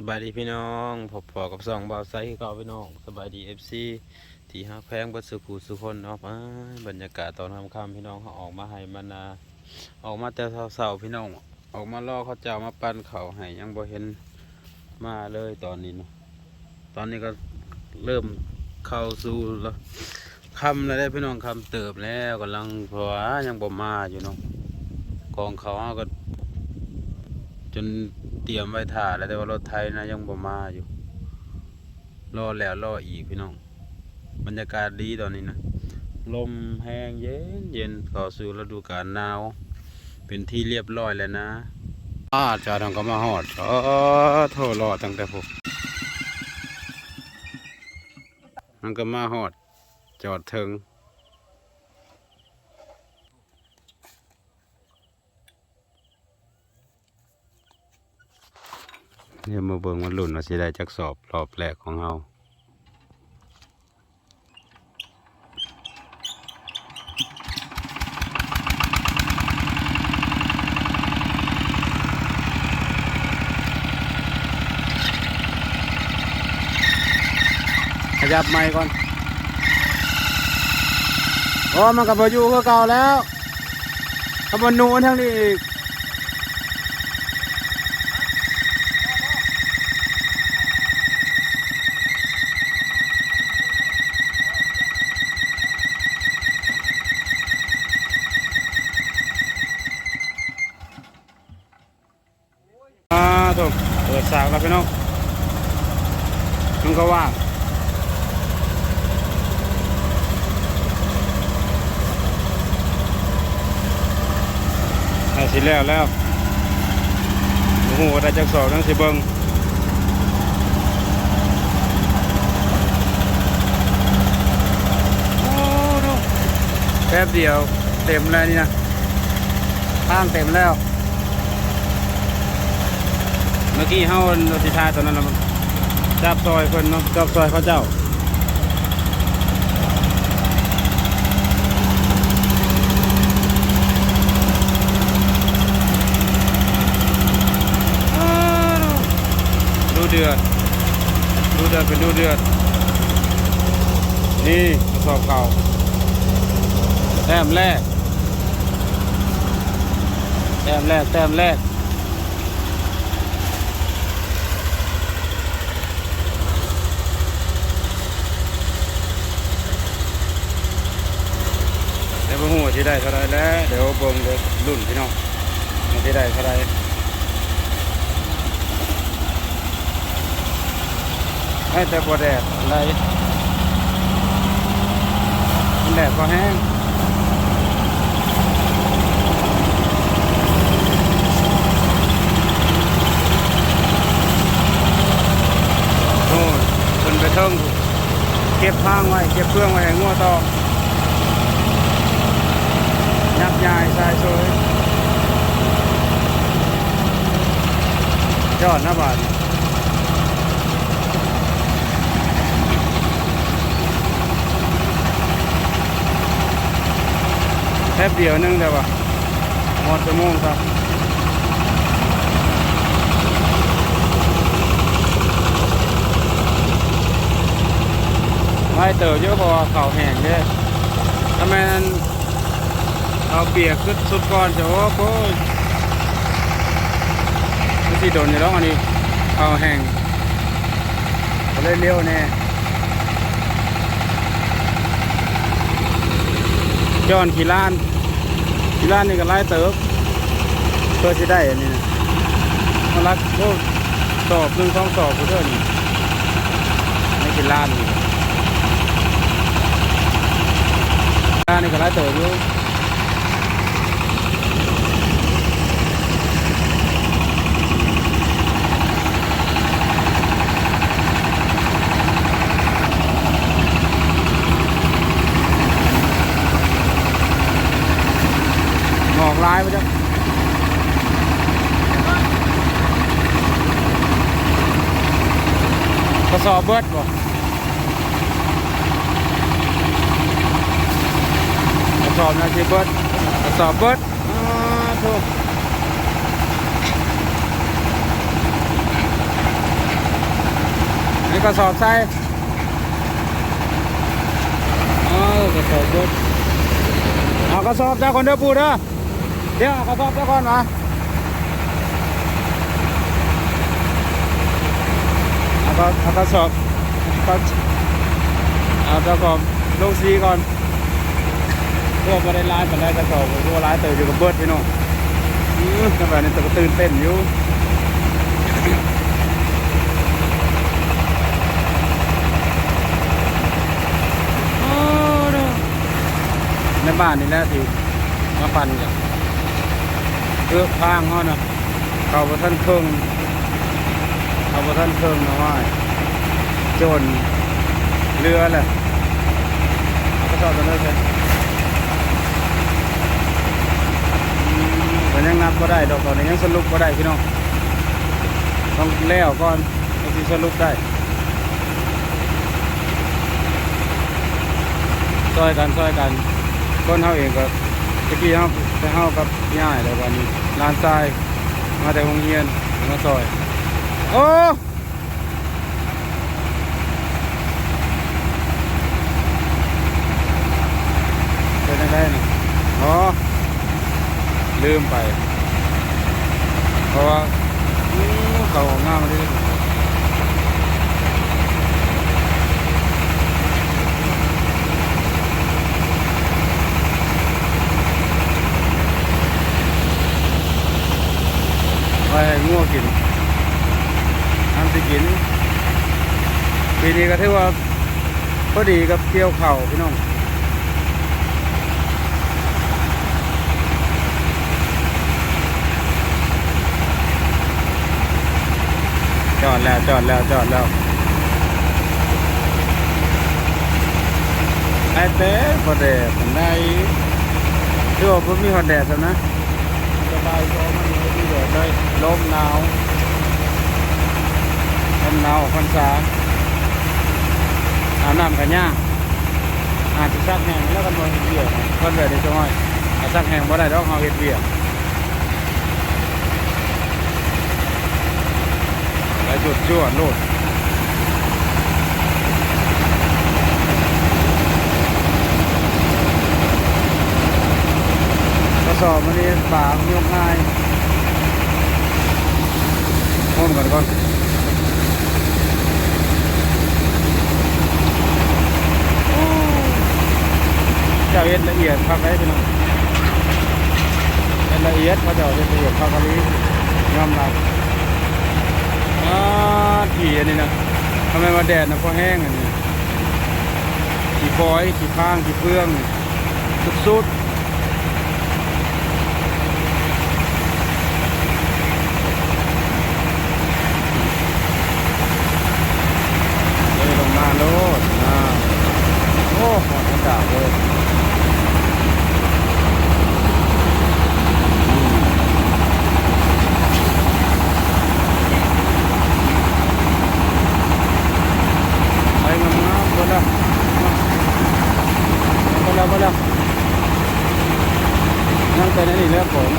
สบายดีพี่น้องพบพอกับสองบ่าวไซค์เก่าพี่น้องสบายดีเอฟซีที่ฮักแพงบัดสุขูสุคนเนาะอ้าบรรยากาศตอนทำค่ำพี่น้องเขาออกมาให้มานาออกมาแต่เสาๆพี่น้องออกมาล่อเขาเจ้ามาปั้นเขาให้ยังบ่เห็นมาเลยตอนนี้เนาะตอนนี้ก็เริ่มเข้าสู่แล้วคำแล้วได้พี่น้องคำเติบแล้วกำลังเพราะว่ายังบ่มาอยู่เนาะกองเขาเอาก็จน เตรียมไว้ถ่าแล้วแต่ว่ารถไทยนะยังบ่มาอยู่ รอแล้วรออีกพี่น้อง บรรยากาศดีตอนนี้นะ ลมแห้งเย็นเย็นเข้าสู่ฤดูกาลหนาว เป็นที่เรียบร้อยแล้วนะอ้าจาทางก็มาหอดอ๋อโทษรอตั้งแต่ผมมันก็มาหอด จอดถึง เดี๋ยวมาเบิ่งมันหลุ่นว่าสิได้จักสอบรอบแรกของเราขยับไม้ก่อน โอ้ มันกับอยู่คือเก่าแล้วขบวนนูนทั้งนี้อีก อ่าถูกเปิดสากแล้วพี่น้องมันก็ว่างได้สิแล้วแล้วโอ้โหได้จักสอบทั้งสิเบิงโอ้ดูแป๊บเดียวเต็มแล้วนี่นะข้างเต็มแล้ว เมื่อกี้เฮาโนติทาตอนนั้นน่ะมันจับซอยเพิ่นเนาะจับซอยเขาเจ้าดูเดือดดูเดือดเป็นดูเดือด นี่สอบเก่าแต้มแรกแต้มแรกแต้มแรก เดี๋ยวบ่ฮู้ว่าสิ ได้เท่าไรแล้ว เดี๋ยวเบิ่งเดี๋ยวรุ่นพี่น้องว่าสิได้เท่าไรให้แต่บ่แดดอะไรมันแดดพอแห้งโอ้คนไปเทิงเก็บพางไว้ เก็บเครื่องไว้ให้งัวต่อ ยับยายชายโซยยอดนะบาทแค่เดียวนึงแต่ว่าหมดชั่วโมงครับไม่เติบเยอะพอเข่าแห้งเยอะทำไม เอาเปียกขึ้นสุดก่อนจะโอ้โหไม่โดนอยู่แล้วอันนี้เอาแห้งก็เลยเลี้ยวแน่จอนขี่ล้านขี่ล้านนี่ก็ไล่เติบเพื่อจะได้อันนี้นะมาลักโอ้สอบหนึ่งสองสอบเพื่อนนี่ไม่ขี่ล้านนี่ล้านนี่ก็ไล่เติบอยู่ งอกลายไปจ้ะกระสอบเบิดบ่กระสอบนาทีเบิดกระสอบเบิดอ่าโถูกนี่กระสอบใส่อ๋อกระสอบรถเอากระสอบเจ้าคนเด้อปูเด้อ เดี๋ยวเอากระสอบเจ้าคนมาเอาก็เอากระสอบก็เอาเจ้าของลงซีก่อนพวกมาได้ร้ายมาได้กระสอบพวกร้ายเตยอยู่กับเบิร์ดพี่น้องอื้อกันแบบนี้ตัวก็ตื่นเต้นอยู่อ้ดูในบ้านนี่แหละที่มาปั่นกัน เพื่อพางเขาเนาะเขาบ่ท่านเครื่องเขาบ่ท่านเครื่องนะว่าจนเรือแหละเอาก็ชอบตัวนั้เลยแต่ยังนับก็ได้ดอกตอนนี้ยังสรุปก็ได้พี่น้องต้องแล้วก่อนต้องสรุปได้ซอยกันซอยกันคนเฮาเองก็ ตะกี้เฮาไปเฮากับย่ายแล้ววันนี้ลานทรายมาแต่โรงเรียนมาซอย โอ้เป็นยังไงนี่อ๋อลืมไป เพราะว่าเขาออกงามาดิไปให้งัวกินทำสิกิน ปี นี้ก็ถือว่าพอดีกับเกี่ยวเข่าพี่น้องจอดแล้วจอดแล้วจอดแล้วไอ้เต้พอแดดมันได้ที่ว่าผมมีฮอดแดดแล้วนะสบายตัวมันไม่มีแดดเลยลมหนาวลมหนาวพรรษา อาบน้ำกันย่างอาจจะซักแห้งแล้วกันบ่เฮ็ดเบียกคนแบบนี้จังห เอ็ดละเอียดครับไว้พี่น้องเอ็ดละเอียดเขาเจ้าเอ็ดละเอียดครับอันนี้ยอมรับอ่าถี่อันนี้นะทำไมมาแดดนะพอแห้งอันนี้ขี่ฟอยขี่พางขี่เฟืองสุดๆเลยลงมาโลดอ่าโอ้หอดกระดาษเลยไปงามๆหมดแล้วหมดแล้วหมดแล้ว นั่งไปนั่นนี่แล้วผม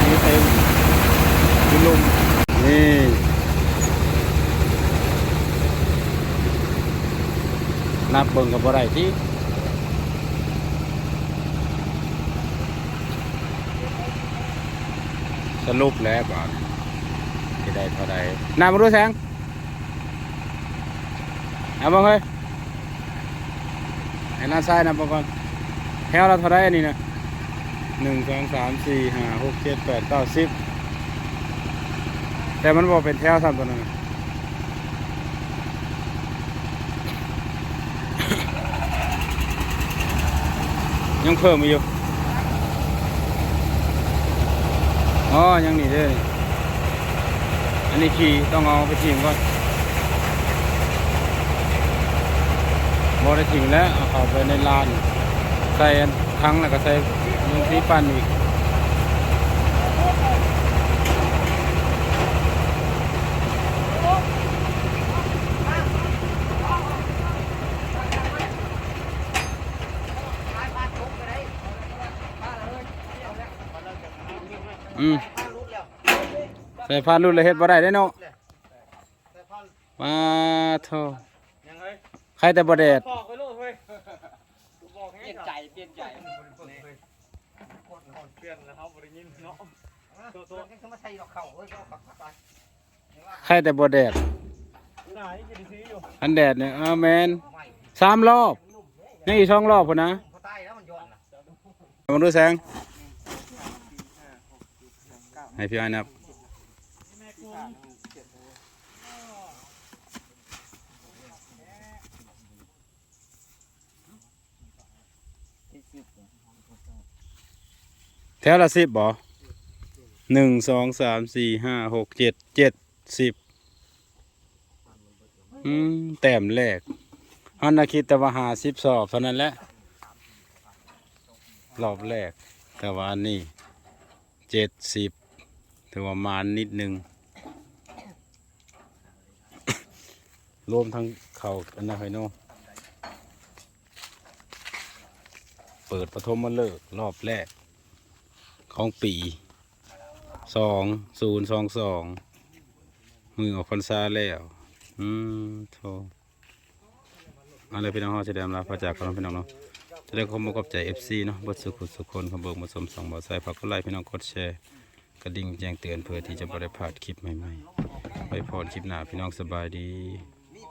นี่เต็มคุณลุงนี่นับเบิ่งกับบ่ได้ที่สรุปแล้วก่อนที่ได้เท่าใดนำมาดูแสงเอาบ่เฮ้ยไอ้น้าซ้ายนำมางก่อนแถวเราเท่าใดอันนี้นะ หนึ่งสองสามสี่ห้าหกเจ็ดแปดเก้าสิบแต่มันบอกเป็นแถวซ้ำตัวหนน่ะยังเพิ่มอยู่อ๋อ ยังนี่เด้อนี่อันนี้ขี่ต้องเอาไปทิ้งก่อนบอได้ทิ้งแล้วเอาเข้าไปในลาน ใส่ทั้งแล้วก็ใส่ ลงที่ปั่นอีกอืมใส่พานรุ่นเลยเฮ็ดบ่ได้ได้เนาะมาโทยังเฮ้ยใครแต่บ่แดดบอกไปลูกเฮ้ยบอกให้เปลี่ยนใจ เปลี่ยนใจเปลี่ยนแล้วครับบริยินเนาะตัวตัวก็มาใส่ดอกเข่าเฮ้ยก็ขับไปใครแต่บ่แดด หนกินซีอยู่อันแดดเนี่ยอ้าวแมนไม่สามรอบนี่อีกสองรอบพุ่นะพอใต้แล้วมันย้อนนะมาดูแสง ให้พี่อ้อยนับ แแถวละสิบบ่หนึ่งสองสามสี่ห้าหกเจ็ดเจ็ดสิบอืมแต้มแรกอันนาคิดแต่ว่าหาสิบสอบเท่านั้นแหละรอบแรก แต่ว่าอันนี้เจ็ดสิบถือว่ามานนิดนึง รวมทั้งเขาอันนั้นไฮโนเปิดปฐมฤกษ์รอบแรก ของปีสองศูนย์สองสองมือออกพรรษาแล้ว อืมโทเอะไรพี่น้องเขาจะได้อำลาพระจากกันพี่น้องเนาะจะได้ขอมกับใจเอฟซีเนาะบทสุขุสุขคนขบเบิกมาสมสองบ่อใส่ฝากกดไลค์พี่น้องกดแชร์กระดิ่งแจ้งเตือนเพื่อที่จะบริพลาดคลิปใหม่ๆไปพรคลิปหน้าพี่น้องสบายดี